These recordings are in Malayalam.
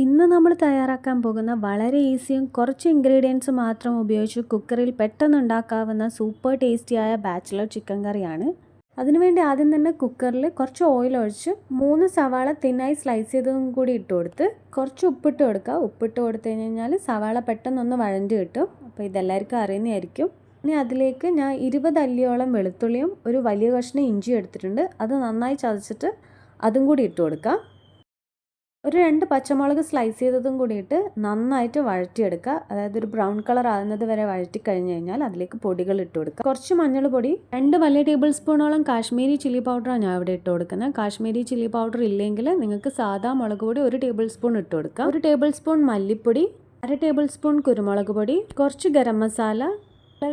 ഇന്ന് നമ്മൾ തയ്യാറാക്കാൻ പോകുന്ന വളരെ ഈസിയും കുറച്ച് ഇൻഗ്രീഡിയൻസ് മാത്രം ഉപയോഗിച്ച് കുക്കറിൽ പെട്ടെന്ന് ഉണ്ടാക്കാവുന്ന സൂപ്പർ ടേസ്റ്റിയായ ബാച്ചിലർ ചിക്കൻ കറിയാണ്. അതിനുവേണ്ടി ആദ്യം തന്നെ കുക്കറിൽ കുറച്ച് ഓയിൽ ഒഴിച്ച് മൂന്ന് സവാള തിന്നായി സ്ലൈസ് ചെയ്തതും കൂടി ഇട്ട് കൊടുത്ത് കുറച്ച് ഉപ്പിട്ട് കൊടുക്കുക. ഉപ്പിട്ട് കൊടുത്തു കഴിഞ്ഞ് കഴിഞ്ഞാൽ സവാള പെട്ടെന്നൊന്ന് വഴഞ്ഞ് കിട്ടും. അപ്പോൾ ഇതെല്ലാവർക്കും അറിയുന്നതായിരിക്കും. ഇനി അതിലേക്ക് ഞാൻ ഇരുപത് അല്ലിയോളം വെളുത്തുള്ളിയും ഒരു വലിയ കഷ്ണം ഇഞ്ചിയും എടുത്തിട്ടുണ്ട്. അത് നന്നായി ചതച്ചിട്ട് അതും കൂടി ഇട്ട് കൊടുക്കുക. ഒരു രണ്ട് പച്ചമുളക് സ്ലൈസ് ചെയ്തതും കൂടിയിട്ട് നന്നായിട്ട് വഴറ്റിയെടുക്കുക. അതായത് ഒരു ബ്രൗൺ കളർ ആകുന്നത് വരെ വഴറ്റി കഴിഞ്ഞ് കഴിഞ്ഞാൽ അതിലേക്ക് പൊടികൾ ഇട്ട് കൊടുക്കുക. കുറച്ച് മഞ്ഞൾ പൊടി രണ്ട് വലിയ ടേബിൾ സ്പൂണോളം കാശ്മീരി ചില്ലി പൗഡറാണ് ഞാൻ ഇവിടെ ഇട്ട് കൊടുക്കുന്നത്. കാശ്മീരി ചില്ലി പൗഡർ ഇല്ലെങ്കിൽ നിങ്ങൾക്ക് സാധാ മുളക് പൊടി ഒരു ടേബിൾ സ്പൂൺ ഇട്ട് കൊടുക്കുക ഒരു ടേബിൾ സ്പൂൺ മല്ലിപ്പൊടി അര ടേബിൾ സ്പൂൺ കുരുമുളക് പൊടി കുറച്ച് ഗരം മസാല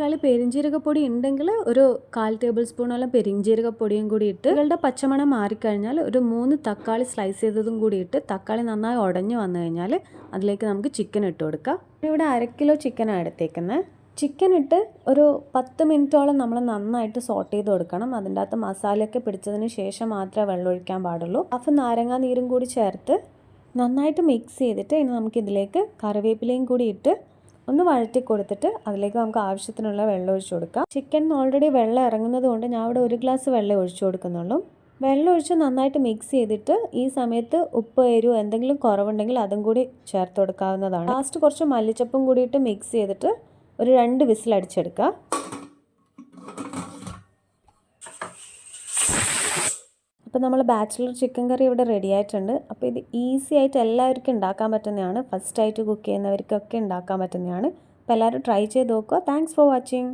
കളി പെരിഞ്ജീരകപ്പൊടി ഉണ്ടെങ്കിൽ ഒരു കാൽ ടേബിൾ സ്പൂണോളം പെരിഞ്ജീരകപ്പൊടിയും കൂടി ഇട്ട് ഇവളുടെ പച്ചമണം മാറിക്കഴിഞ്ഞാൽ ഒരു മൂന്ന് തക്കാളി സ്ലൈസ് ചെയ്തതും കൂടി ഇട്ട് തക്കാളി നന്നായി ഉടഞ്ഞു വന്നു കഴിഞ്ഞാൽ അതിലേക്ക് നമുക്ക് ചിക്കൻ ഇട്ട് കൊടുക്കാം. ഇവിടെ അര കിലോ ചിക്കനാണ് എടുത്തേക്കുന്നത് ചിക്കൻ ഇട്ട് ഒരു പത്ത് മിനിറ്റോളം നമ്മൾ നന്നായിട്ട് സോട്ട് ചെയ്ത് കൊടുക്കണം. അതിന്റെ അകത്ത് മസാലയൊക്കെ പിടിച്ചതിന് ശേഷം മാത്രമേ വെള്ളം ഒഴിക്കാൻ പാടുള്ളൂ. ഹാഫ് നാരങ്ങ നീരും കൂടി ചേർത്ത് നന്നായിട്ട് മിക്സ് ചെയ്തിട്ട് ഇനി നമുക്കിതിലേക്ക് കറിവേപ്പിലയും കൂടി ഇട്ട് ഒന്ന് വഴറ്റി കൊടുത്തിട്ട് അതിലേക്ക് നമുക്ക് ആവശ്യത്തിനുള്ള വെള്ളം ഒഴിച്ചു കൊടുക്കാം. ചിക്കൻ ഓൾറെഡി വെള്ളം ഇറങ്ങുന്നത് കൊണ്ട് ഞാൻ ഇവിടെ ഒരു ഗ്ലാസ് വെള്ളം ഒഴിച്ചു കൊടുക്കുന്നുള്ളൂ. വെള്ളം ഒഴിച്ച് നന്നായിട്ട് മിക്സ് ചെയ്തിട്ട് ഈ സമയത്ത് ഉപ്പ് എരിവ് എന്തെങ്കിലും കുറവുണ്ടെങ്കിൽ അതും കൂടി ചേർത്ത് കൊടുക്കാവുന്നതാണ്. ലാസ്റ്റ് കുറച്ച് മല്ലിച്ചപ്പും കൂടിയിട്ട് മിക്സ് ചെയ്തിട്ട് ഒരു രണ്ട് വിസിൽ അടിച്ചെടുക്കുക അപ്പോൾ നമ്മൾ ബാച്ചിലർ ചിക്കൻ കറി ഇവിടെ റെഡി ആയിട്ടുണ്ട്. അപ്പോൾ ഇത് ഈസി ആയിട്ട് എല്ലാവർക്കും ഉണ്ടാക്കാൻ പറ്റുന്നതാണ്. ഫസ്റ്റ് ആയിട്ട് കുക്ക് ചെയ്യുന്നവർക്കൊക്കെ ഉണ്ടാക്കാൻ പറ്റുന്നതാണ്. അപ്പോൾ എല്ലാവരും ട്രൈ ചെയ്ത് നോക്കുക. Thanks for watching